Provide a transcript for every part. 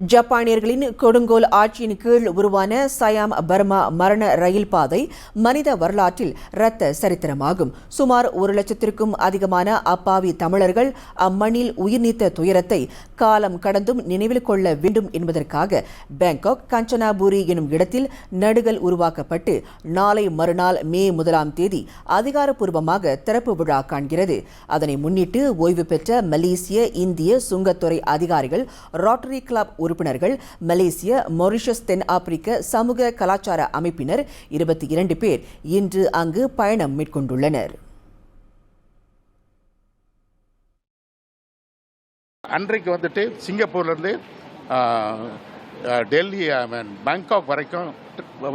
ஜப்பானியர்களின் கொடுங்கோல் ஆட்சியின் கீழ் உருவான சயாம் பர்மா மரண ரயில் பாதை மனித வரலாற்றில் இரத்த சரித்திரமாகும். சுமார் ஒரு லட்சத்திற்கும் அதிகமான அப்பாவி தமிழர்கள் அம்மண்ணில் உயிர் நீத்த துயரத்தை காலம் கடந்தும் நினைவில் கொள்ள வேண்டும் என்பதற்காக பேங்காக் கஞ்சனாபுரி எனும் இடத்தில் நடுகள் உருவாக்கப்பட்டு நாளை மறுநாள் மே முதலாம் தேதி அதிகாரப்பூர்வமாக திறப்பு விழா காண்கிறது. அதனை முன்னிட்டு ஓய்வு பெற்ற மலேசிய இந்திய சுங்கத்துறை அதிகாரிகள் ரோட்டரி கிளப் உறுப்பினர்கள் மலேசிய மொரிஷஸ் தென் ஆப்பிரிக்க சமூக கலாச்சார அமைப்பினர் இருபத்தி இரண்டு பேர் இன்று அங்கு பயணம் மேற்கொண்டுள்ளனர். அன்றைக்கு வந்துட்டு சிங்கப்பூர்லேருந்து டெல்லி ஐ மீன் பேங்காக் வரைக்கும்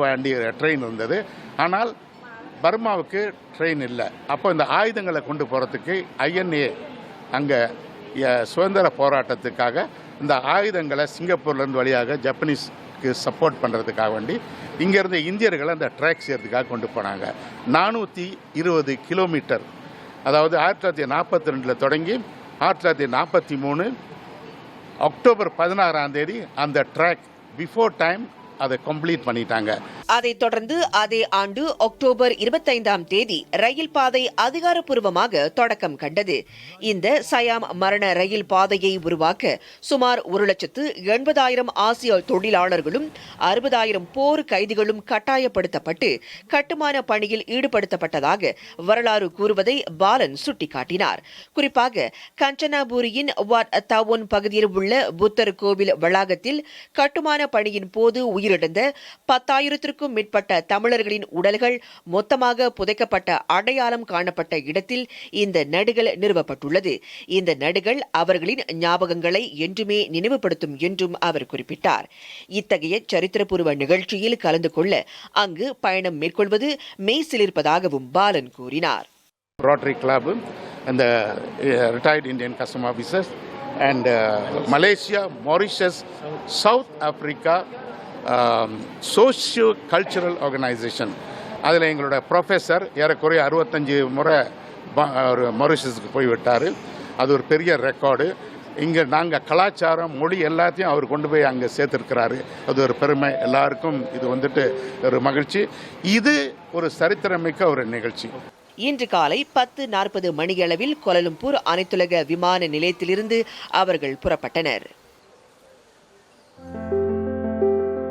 வண்டி ட்ரெயின் இருந்தது. ஆனால் பர்மாவுக்கு ட்ரெயின் இல்லை. அப்போ இந்த ஆயுதங்களை கொண்டு போகிறதுக்கு ஐஎன்ஏ அங்கே சுதந்திர போராட்டத்துக்காக இந்த ஆயுதங்களை சிங்கப்பூர்லேருந்து வழியாக ஜப்பனீஸ்க்கு சப்போர்ட் பண்ணுறதுக்காக வேண்டி இங்கேருந்து இந்தியர்களை அந்த ட்ராக் செய்கிறதுக்காக கொண்டு போனாங்க. நானூற்றி இருபது கிலோமீட்டர் அதாவது ஆயிரத்தி தொள்ளாயிரத்தி நாற்பத்தி ரெண்டில் தொடங்கி ஆயிரத்தி தொள்ளாயிரத்தி நாற்பத்தி மூணு அக்டோபர் பதினாறாம் தேதி அந்த ட்ராக் பிஃபோர் டைம் அதை கம்ப்ளீட் பண்ணிட்டாங்க. அதைத் தொடர்ந்து அதே ஆண்டு அக்டோபர் இருபத்தைந்தாம் தேதி ரயில் பாதை அதிகாரப்பூர்வமாக தொடக்கம் கண்டது. இந்த சயாம் மரண ரயில் பாதையை உருவாக்க சுமார் ஒரு லட்சத்து எண்பதாயிரம் ஆசிய தொழிலாளர்களும் அறுபதாயிரம் போர் கைதிகளும் கட்டாயப்படுத்தப்பட்டு கட்டுமான பணியில் ஈடுபடுத்தப்பட்டதாக வரலாறு கூறுவதை பாலன் சுட்டிக்காட்டினார். குறிப்பாக கஞ்சனாபுரியின் வாட் தவோன் பகுதியில் உள்ள புத்தர் கோவில் வளாகத்தில் கட்டுமான பணியின் போது உயிரிழந்த பத்தாயிரத்திற்கும் மேற்பட்ட தமிழர்களின் உடல்கள் மொத்தமாக புதைக்கப்பட்ட அடையாளம் காணப்பட்ட இடத்தில் இந்த நடுகள் நிறுவப்பட்டுள்ளது. இந்த நடுகள் அவர்களின் ஞாபகங்களை என்றுமே நினைவுபடுத்தும் என்றும் அவர் குறிப்பிட்டார். இத்தகைய சரித்திரபூர்வ நிகழ்ச்சியில் கலந்து கொள்ள அங்கு பயணம் மேற்கொள்வது மெய் சிலிர்ப்பதாகவும் பாலன் கூறினார். ரோட்டரி கிளப் அந்த retired Indian custom officers and Malaysia Mauritius South Africa socio cultural organisation அதில் எங்களோட ப்ரொஃபஸர் ஏறக்குறைய அறுபத்தஞ்சு முறை ப- ஒரு மொரிஷஸுக்கு போய்விட்டார் அது ஒரு பெரிய ரெக்கார்டு இங்கே நாங்கள் கலாச்சாரம் மொழி எல்லாத்தையும் அவர் கொண்டு போய் அங்கே சேர்த்துருக்கிறாரு. அது ஒரு பெருமை. எல்லாருக்கும் இது வந்துட்டு ஒரு மகிழ்ச்சி. இது ஒரு சரித்திரமிக்க ஒரு நிகழ்ச்சி. இன்று காலை பத்து நாற்பது மணியளவில் கோலலம்பூர் அனைத்துலக விமான நிலையத்திலிருந்து அவர்கள் புறப்பட்டனர்.